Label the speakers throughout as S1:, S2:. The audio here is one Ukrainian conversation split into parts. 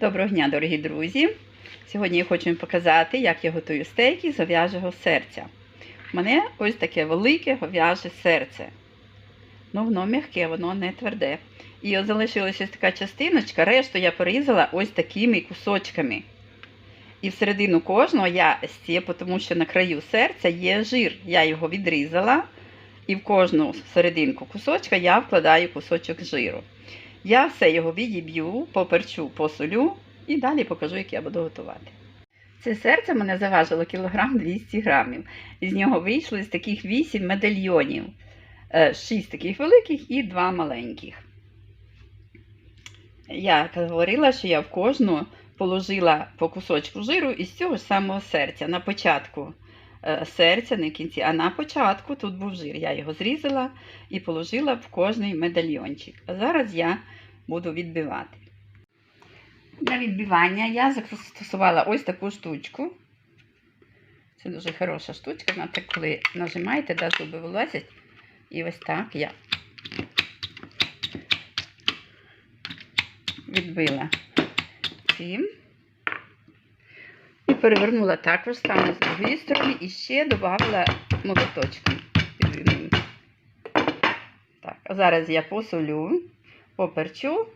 S1: Доброго дня, дорогі друзі! Сьогодні я хочу вам показати, як я готую стейки з говяжого серця. У мене ось таке велике говяже серце. Ну, воно м'яке, воно не тверде. І от залишилася ось така частиночка, решту я порізала ось такими кусочками. І всередину кожного я стєпу, тому що на краю серця є жир. Я його відрізала, і в кожну серединку кусочка я вкладаю кусочок жиру. Я все його відіб'ю, поперчу, посолю і далі покажу, як я буду готувати. Це серце мене заважило кілограм 200 грамів. З нього вийшло з таких 8 медальйонів. 6 таких великих і 2 маленьких. Я говорила, що я в кожну положила по кусочку жиру із цього ж самого серця. На початку е, серця, не в кінці, а на початку тут був жир. Я його зрізала і положила в кожний медальйончик. А зараз я буду відбивати. Для відбивання я застосувала ось таку штучку. Це дуже хороша штучка, знаєте, коли нажимаєте, да, зуби вилазять. І ось так я відбила цим. Перевернула також саме з другої сторони і ще додала молоточком. Так, зараз я посолю, поперчу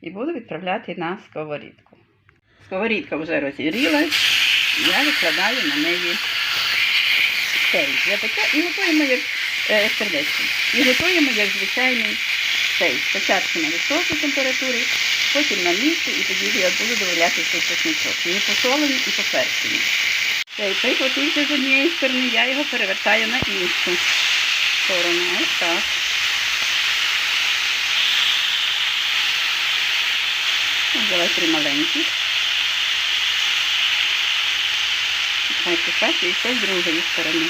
S1: і буду відправляти на сковорідку. Сковорідка вже розігрілась, я викладаю на неї стейк. Я таке і готуємо як е, сердечко. І готуємо як звичайний стейк. Спочатку на високій температурі, потім на нижчій, і тоді я буду додавати цей чесничок. Він посолений і поперчений. Цей прихватився з однієї сторони, я його перевертаю на іншу сторону. Ось так. Взяла три маленьких. Хай кусати і ще з другої сторони.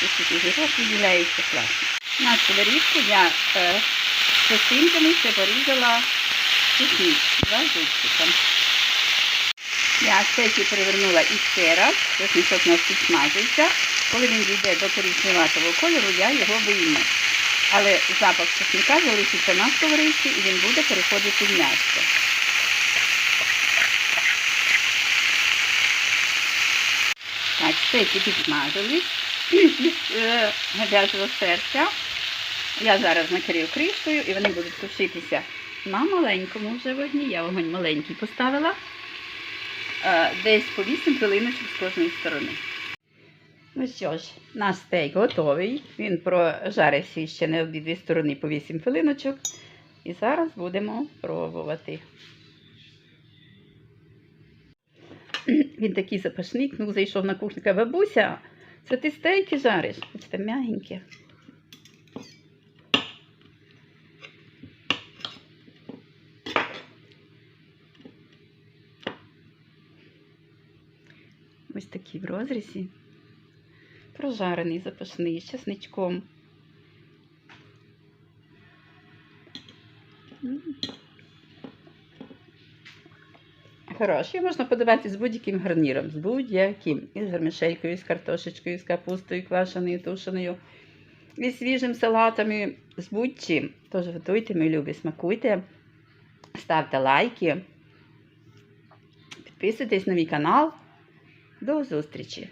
S1: Такий жирок виділяється класно. На сковорідку я е, частинками ще порізала чесник, два зубчика. Я стейки перевернула і ще раз, чесничок у нас підсмажився. Коли він дійде до коричневатого кольору, я його вийму. Але запах чесника залишиться на сковорідці і він буде переходити в м'ясо. Так, стейки підсмажились із е, серця. Я зараз накрию кришкою і вони будуть тушитися на маленькому вже вогні. Я вогонь маленький поставила. Е, десь по 8 хвилиночок з кожної сторони. Ну що ж, наш стейк готовий. Він прожарився ще на обидві сторони по 8 хвилиночок. І зараз будемо пробувати. Він такий запашник, ну зайшов на кухню, бабуся, це ти стейки жариш? Це м'ягеньке. Ось такий в розрізі. Прожарений, запашний, з чесничком. М. Хороший, можна подавати з будь-яким гарніром, з будь-яким. І з гармишейкою, і з картошечкою, з капустою, квашеною, тушеною, і свіжим салатами, з будь-чим. Тож готуйте, мої любі, смакуйте, ставте лайки, підписуйтесь на мій канал. До зустрічі!